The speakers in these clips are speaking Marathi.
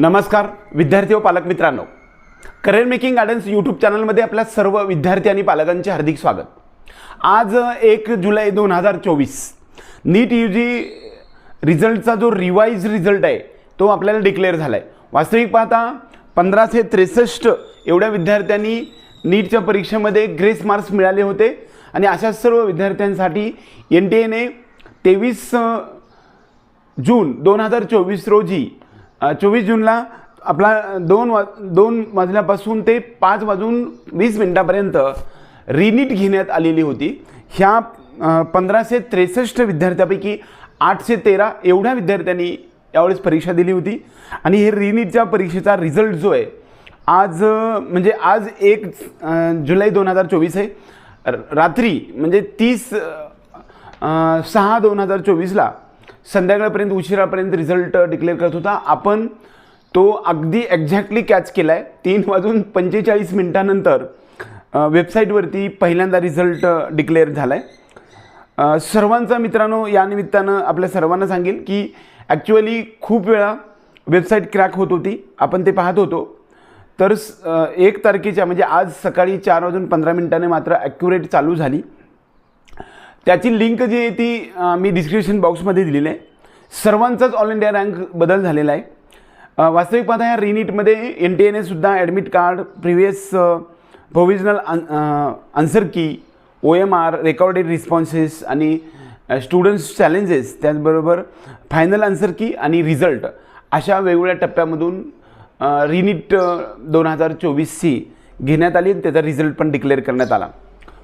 नमस्कार विद्यार्थी व पालक मित्रांनो. करिअर मेकिंग गार्डन्स यूट्यूब चॅनलमध्ये आपल्या सर्व विद्यार्थी आणि पालकांचे हार्दिक स्वागत. आज एक जुलै दोन हजार चोवीस. नीट यू जी रिझल्टचा जो रिवाईज रिझल्ट आहे तो आपल्याला डिक्लेअर झाला आहे वास्तविक पाहता पंधराशे त्रेसष्ट एवढ्या विद्यार्थ्यांनी नीटच्या परीक्षेमध्ये ग्रेस मार्क्स मिळाले होते. आणि अशा सर्व विद्यार्थ्यांसाठी एन टी एने तेवीस जून दोन हजार चोवीस रोजी चोवीस जूनला आपला दोन वा दोन वाजल्यापासून ते पाच वाजून वीस मिनटापर्यंत रिनीट घेण्यात आलेली होती. ह्या पंधराशे त्रेसष्ट विद्यार्थ्यापैकी आठशे तेरा एवढ्या विद्यार्थ्यांनी यावेळेस परीक्षा दिली होती. आणि हे रिनीटच्या परीक्षेचा रिझल्ट जो आहे आज म्हणजे आज एक जुलै दोन हजार चोवीस आहे. र- रात्री म्हणजे तीस सहा दोन हजार चोवीसला संध्याकाळपर्यंत उशिरापर्यंत रिझल्ट डिक्लेअर uh, करत होता. आपण तो अगदी एक्झॅक्टली कॅच केला आहे तीन वाजून पंचेचाळीस मिनटानंतर वेबसाईटवरती uh, पहिल्यांदा रिझल्ट डिक्लेअर झाला आहे सर्वांचा मित्रांनो या निमित्तानं आपल्या सर्वांना सांगेल की ॲक्च्युअली खूप वेळा वेबसाईट क्रॅक होत होती. आपण ते पाहत होतो. तर uh, एक तारखेच्या म्हणजे आज सकाळी चार वाजून पंधरा मिनिटाने मात्र ॲक्युरेट चालू झाली. त्याची लिंक जी आहे ती मी डिस्क्रिप्शन बॉक्समध्ये दिलेली आहे. सर्वांचाच ऑल इंडिया रँक बदल झालेला आहे. वास्तविक पाहता ह्या रिनीटमध्ये N T N एसुद्धा admit card previous provisional answer key O M R recorded responses आणि स्टुडंट्स चॅलेंजेस त्याचबरोबर फायनल आन्सर की आणि रिझल्ट अशा वेगवेगळ्या टप्प्यामधून रिनीट दोन हजार चोवीसची घेण्यात आली आणि त्याचा रिझल्ट पण डिक्लेअर करण्यात आला.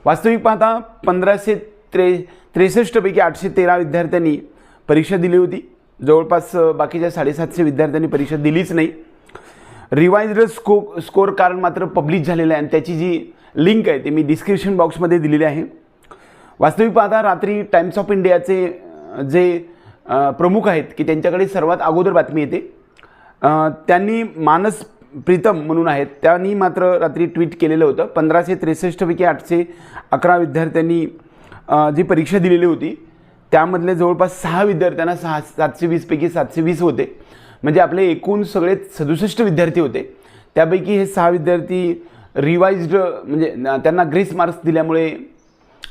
वास्तविक पाहता पंधराशे त्रे त्रेसष्टपैकी आठशे तेरा विद्यार्थ्यांनी परीक्षा दिली होती. जवळपास बाकीच्या साडेसातशे विद्यार्थ्यांनी परीक्षा दिलीच नाही. रिवाइज्ड स्को स्कोअर कार्ड मात्र पब्लिश झालेलं आहे आणि त्याची जी लिंक आहे ती मी डिस्क्रिप्शन बॉक्समध्ये दिलेली आहे. वास्तविक पाहता रात्री टाइम्स ऑफ इंडियाचे जे प्रमुख आहेत की त्यांच्याकडे सर्वात अगोदर बातमी येते. त्यांनी मानस प्रीतम म्हणून आहेत. त्यांनी मात्र रात्री ट्विट केलेलं होतं. पंधराशे त्रेसष्टपैकी आठशे अकरा विद्यार्थ्यांनी जी परीक्षा दिलेली होती त्यामधले जवळपास सहा विद्यार्थ्यांना सहा सातशे वीसपैकी सातशे वीस होते. म्हणजे आपले एकूण सगळे सदुसष्ट विद्यार्थी होते. त्यापैकी हे सहा विद्यार्थी रिवाइज्ड म्हणजे न- त्यांना ग्रेस मार्क्स दिल्यामुळे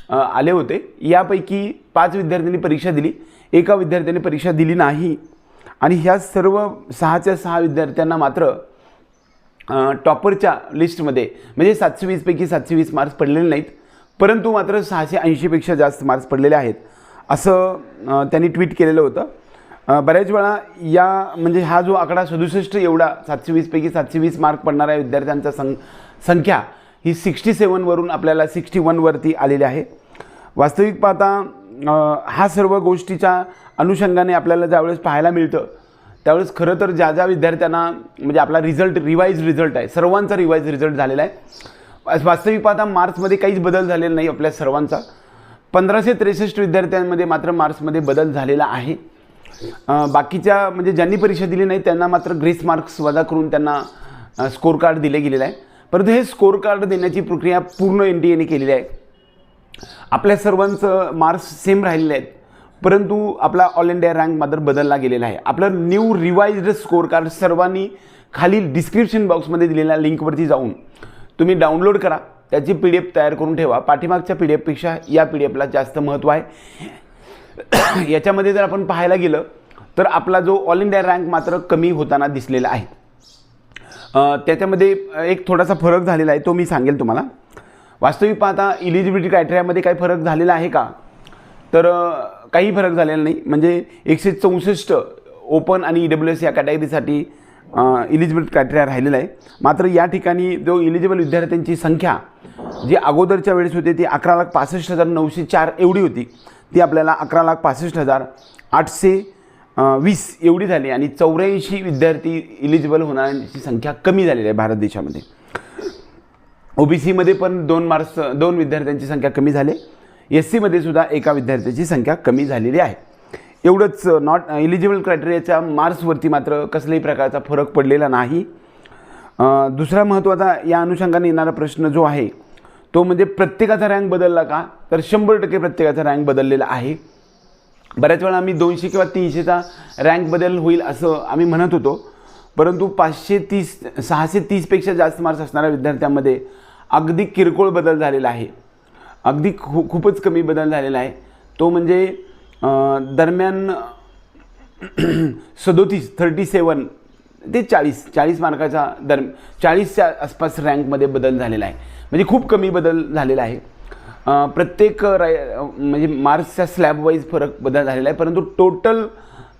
आले होते. यापैकी पाच विद्यार्थ्यांनी परीक्षा दिली. एका विद्यार्थ्याने परीक्षा दिली नाही. आणि ह्या सर्व सहाच्या सहा विद्यार्थ्यांना मात्र टॉपरच्या लिस्टमध्ये म्हणजे सातशे वीसपैकी सातशे वीस मार्क्स पडलेले नाहीत. परंतु मात्र सहाशे ऐंशीपेक्षा जास्त मार्क्स पडलेले आहेत. असं त्यांनी ट्विट केलेलं होतं. बऱ्याच वेळा या म्हणजे हा जो आकडा सदुसष्ट एवढा सातशे वीसपैकी सातशे वीस मार्क पडणाऱ्या विद्यार्थ्यांचा सं संख्या ही सिक्स्टी सेवनवरून आपल्याला सिक्स्टी वनवरती आलेली आहे. वास्तविक पाहता हा सर्व गोष्टीच्या अनुषंगाने आपल्याला ज्यावेळेस पाहायला मिळतं त्यावेळेस खरं तर ज्या ज्या विद्यार्थ्यांना म्हणजे आपला रिझल्ट रिवाईज रिझल्ट आहे सर्वांचा रिवाईज रिझल्ट झालेला आहे. वास्तविक पाहता मार्क्समध्ये काहीच बदल झालेला नाही आपल्या सर्वांचा. पंधराशे त्रेसष्ट विद्यार्थ्यांमध्ये मात्र मार्क्समध्ये बदल झालेला आहे. बाकीच्या म्हणजे ज्यांनी परीक्षा दिली नाही त्यांना मात्र ग्रेस मार्क्स वजा करून त्यांना स्कोर कार्ड दिले गेलेलं आहे. परंतु हे स्कोर कार्ड देण्याची प्रक्रिया पूर्ण एन डी एने केलेली आहे. आपल्या सर्वांचं मार्क्स सेम राहिलेले आहेत. परंतु आपला ऑल इंडिया रँक मात्र बदलला गेलेला आहे. आपलं न्यू रिवाइज्ड स्कोर कार्ड सर्वांनी खाली डिस्क्रिप्शन बॉक्समध्ये दिलेल्या लिंकवरती जाऊन तुम्ही डाउनलोड करा. त्याची पी डी एफ तयार करून ठेवा. पाठीमागच्या पी डी एफपेक्षा या पी डी एफला जास्त महत्त्व आहे. याच्यामध्ये जर आपण पाहायला गेलं तर आपला जो ऑल इंडिया रँक मात्र कमी होताना दिसलेला आहे. त्याच्यामध्ये एक थोडासा फरक झालेला आहे तो मी सांगेल तुम्हाला. वास्तविक पाहता इलिजिबिलिटी क्रायटेरियामध्ये काही फरक झालेला आहे का? तर काही फरक झालेला नाही. म्हणजे एकशे चौसष्ट ओपन आणि ई डब्ल्यू एस या कॅटेगरीसाठी इलिजिबल क्रायटेरिया राहिलेला आहे. मात्र या ठिकाणी जो इलिजिबल विद्यार्थ्यांची संख्या जी अगोदरच्या वेळेस होती ती अकरा लाख पासष्ट हजार नऊशे चार एवढी होती. ती आपल्याला अकरा लाख पासष्ट हजार आठशे वीस एवढी झाली आणि चौऱ्याऐंशी विद्यार्थी इलिजिबल होणाऱ्यांची संख्या कमी झालेली आहे भारत देशामध्ये. ओबीसीमध्ये पण दोन मार्क्स दोन विद्यार्थ्यांची संख्या कमी झाली. एस सीमध्ये सुद्धा एका विद्यार्थ्याची संख्या कमी झालेली आहे. एवढंच नॉट एलिजिबल क्रायटेरियाच्या मार्क्सवरती मात्र कसल्याही प्रकारचा फरक पडलेला नाही. दुसरा महत्त्वाचा या अनुषंगाने येणारा प्रश्न जो आहे तो म्हणजे प्रत्येकाचा रँक बदलला का? तर शंभर टक्के प्रत्येकाचा रँक बदललेला आहे. बऱ्याच वेळा आम्ही दोनशे किंवा तीनशेचा रँक बदल होईल असं आम्ही म्हणत होतो. परंतु पाचशे तीस सहाशे तीसपेक्षा जास्त मार्क्स असणाऱ्या विद्यार्थ्यांमध्ये अगदी किरकोळ बदल झालेला आहे. अगदी खू खूपच कमी बदल झालेला आहे. तो म्हणजे दरम्यान सदोतीस थर्टी सेवन ते चाळीस चाळीस मार्काचा दर चाळीसच्या आसपास रँकमध्ये बदल झालेला आहे. म्हणजे खूप कमी बदल झालेला आहे. प्रत्येक राय म्हणजे मार्क्सच्या स्लॅब वाईज फरक बदल झालेला आहे. परंतु टोटल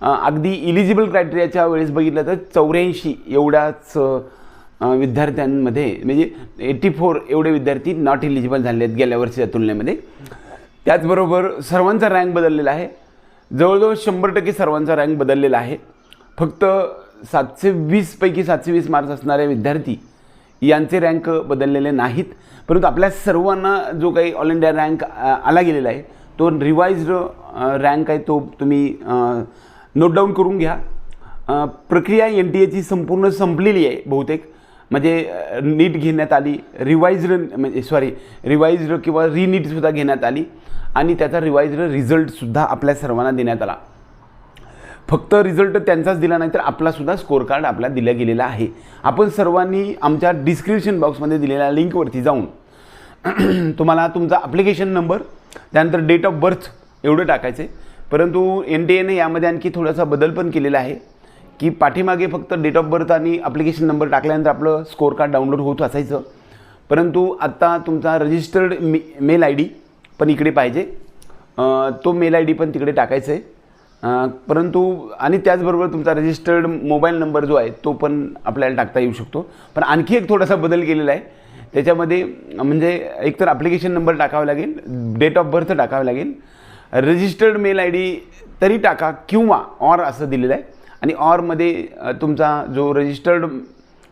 अगदी इलिजिबल क्रायटेरियाच्या वेळेस बघितलं तर चौऱ्याऐंशी एवढ्याच विद्यार्थ्यांमध्ये म्हणजे एटी फोर एवढे विद्यार्थी नॉट इलिजिबल झाले आहेत गेल्या वर्षीच्या तुलनेमध्ये. त्याचबरोबर सर्वांचा रँक बदललेला आहे. जवळजवळ शंभर टक्के सर्वांचा रँक बदललेला आहे. फक्त सातशे वीसपैकी सातशे वीस मार्क्स असणारे विद्यार्थी यांचे रँक बदललेले नाहीत. परंतु आपल्या सर्वांना जो काही ऑल इंडिया रँक आला गेलेला आहे तो रिवाइज्ड रँक आहे तो तुम्ही नोट डाऊन करून घ्या. प्रक्रिया एन टी एची संपूर्ण संपलेली आहे बहुतेक. म्हणजे नीट घेण्यात आली रिवाइज्ड म्हणजे सॉरी रिवाइज्ड किंवा रिनीटसुद्धा घेण्यात आली आणि त्याचा रिवाइज्ड रिझल्टसुद्धा आपल्या सर्वांना देण्यात आला. फक्त रिझल्ट त्यांचाच दिला नाही तर आपलासुद्धा स्कोअर कार्ड आपला दिला गेलेला आहे. आपण सर्वांनी आमच्या डिस्क्रिप्शन बॉक्समध्ये दिलेल्या लिंकवरती जाऊन तुम्हाला तुमचा ॲप्लिकेशन नंबर त्यानंतर डेट ऑफ बर्थ एवढं टाकायचं आहे परंतु एन टी एने यामध्ये आणखी थोडासा बदल पण केलेला आहे. की पाठीमागे फक्त डेट ऑफ बर्थ आणि ॲप्लिकेशन नंबर टाकल्यानंतर आपलं स्कोअर कार्ड डाउनलोड होत असायचं. परंतु आत्ता तुमचा रजिस्टर्ड मे मेल आय डी पण इकडे पाहिजे. तो मेल आय डी पण तिकडे टाकायचं आहे. परंतु आणि त्याचबरोबर तुमचा रजिस्टर्ड मोबाईल नंबर जो आहे तो पण आपल्याला टाकता येऊ शकतो. पण आणखी एक थोडासा बदल केलेला आहे. त्याच्यामध्ये म्हणजे एकतर ॲप्लिकेशन नंबर टाकावा लागेल डेट ऑफ बर्थ टाकावं लागेल. रजिस्टर्ड मेल आय डी तरी टाका किंवा ऑर असं दिलेलं आहे. आणि ऑरमध्ये तुमचा जो रजिस्टर्ड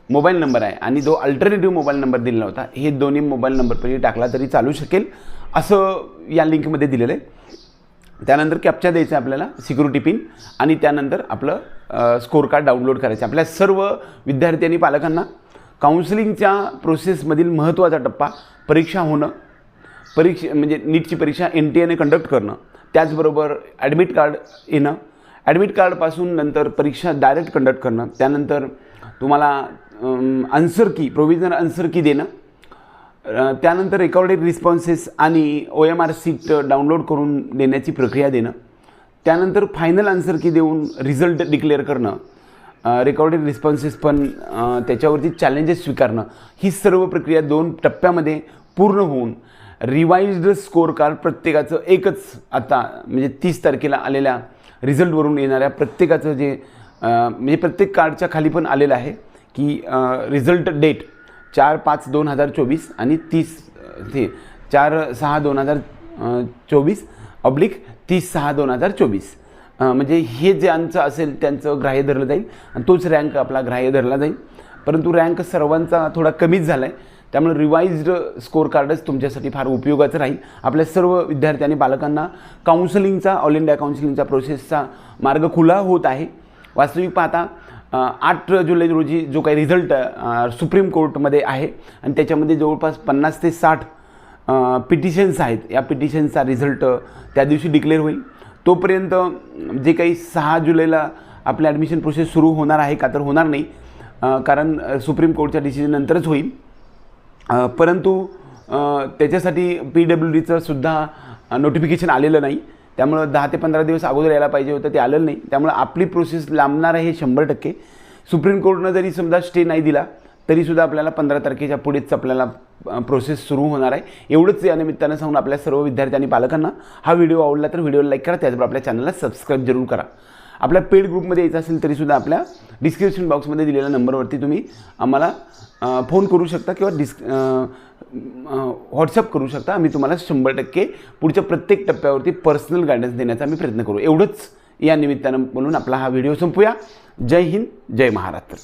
मोबाईल नंबर आहे आणि जो अल्टरनेटिव्ह मोबाईल नंबर दिलेला होता हे दोन्ही मोबाईल नंबरपैकी टाकला तरी चालू शकेल असं या लिंकमध्ये दिलेलं आहे. त्यानंतर कॅप्चा द्यायचं आहे आपल्याला सिक्युरिटी पिन आणि त्यानंतर आपलं स्कोर कार्ड डाउनलोड करायचं आपल्या सर्व विद्यार्थी आणि पालकांना काउन्सिलिंगच्या प्रोसेसमधील महत्त्वाचा टप्पा परीक्षा होणं परीक्षा म्हणजे नीटची परीक्षा एन टी एने कंडक्ट करणं त्याचबरोबर ॲडमिट कार्ड येणं ॲडमिट कार्डपासून नंतर परीक्षा डायरेक्ट कंडक्ट करणं त्यानंतर तुम्हाला आन्सर की प्रोव्हिजनल आन्सर की देणं त्यानंतर रेकॉर्डेड रिस्पॉन्सेस आणि O M R sheet download करून देण्याची प्रक्रिया देणं त्यानंतर फायनल आन्सर की देऊन रिझल्ट डिक्लेअर करणं रेकॉर्डेड रिस्पॉन्सेस पण त्याच्यावरती चॅलेंजेस स्वीकारणं ही सर्व प्रक्रिया दोन टप्प्यामध्ये पूर्ण होऊन रिवाइज्ड स्कोअर कार्ड प्रत्येकाचं एकच आता म्हणजे तीस तारखेला आलेल्या रिझल्टवरून येणाऱ्या प्रत्येकाचं जे म्हणजे प्रत्येक कार्डच्या खाली पण आलेलं आहे की रिझल्ट डेट चार पाच दोन हजार चोवीस आणि तीस ते चार सहा दोन हजार चोवीस ऑब्लिक तीस सहा दोन हजार चोवीस. म्हणजे हे ज्यांचं असेल त्यांचं ग्राह्य धरलं जाईल आणि तोच रँक आपला ग्राह्य धरला जाईल. परंतु रँक सर्वांचा थोडा कमीच झाला आहे त्यामुळे रिवाइज्ड स्कोअर कार्डच तुमच्यासाठी फार उपयोगाचं राहील. आपल्या सर्व विद्यार्थी आणि बालकांना काउन्सिलिंगचा ऑल इंडिया काउन्सिलिंगचा प्रोसेसचा मार्ग खुला होत आहे. वास्तविक पाहता आठ जुलै रोजी जो काही रिझल्ट सुप्रीम कोर्टमध्ये आहे आणि त्याच्यामध्ये जवळपास पन्नास ते साठ पिटिशन्स आहेत. या पिटिशन्सचा रिझल्ट त्या दिवशी डिक्लेअर होईल. तोपर्यंत जे काही सहा जुलैला आपल्या ॲडमिशन प्रोसेस सुरू होणार आहे का तर होणार नाही कारण सुप्रीम कोर्टच्या डिसिजननंतरच होईल. परंतु त्याच्यासाठी पी डब्ल्यू डीचं सुद्धा नोटिफिकेशन आलेलं नाही. त्यामुळं दहा ते पंधरा दिवस अगोदर यायला पाहिजे होतं ते आलेलं नाही. त्यामुळं आपली प्रोसेस लांबणार आहे हे शंभर टक्के. सुप्रीम कोर्टनं जरी समजा स्टे नाही दिला तरीसुद्धा आपल्याला पंधरा तारखेच्या पुढेच आपल्याला प्रोसेस सुरू होणार आहे. एवढंच या निमित्तानं सांगून आपल्या सर्व विद्यार्थी आणि पालकांना हा व्हिडिओ आवडला तर व्हिडिओला लाईक करा त्याचबरोबर आपल्या चॅनलला सबस्क्राईब जरूर करा. आपल्या पेड ग्रुपमध्ये यायचं असेल तरीसुद्धा आपल्या डिस्क्रिप्शन बॉक्समध्ये दिलेल्या नंबरवरती तुम्ही आम्हाला फोन करू शकता किंवा डिस्क व्हॉट्सअप करू शकता. आम्ही तुम्हाला शंभर टक्के पुढच्या प्रत्येक टप्प्यावरती पर्सनल गायडन्स देण्याचा आम्ही प्रयत्न करू. एवढंच या निमित्तानं म्हणून आपला हा व्हिडिओ संपूया. जय हिंद जय महाराष्ट्र.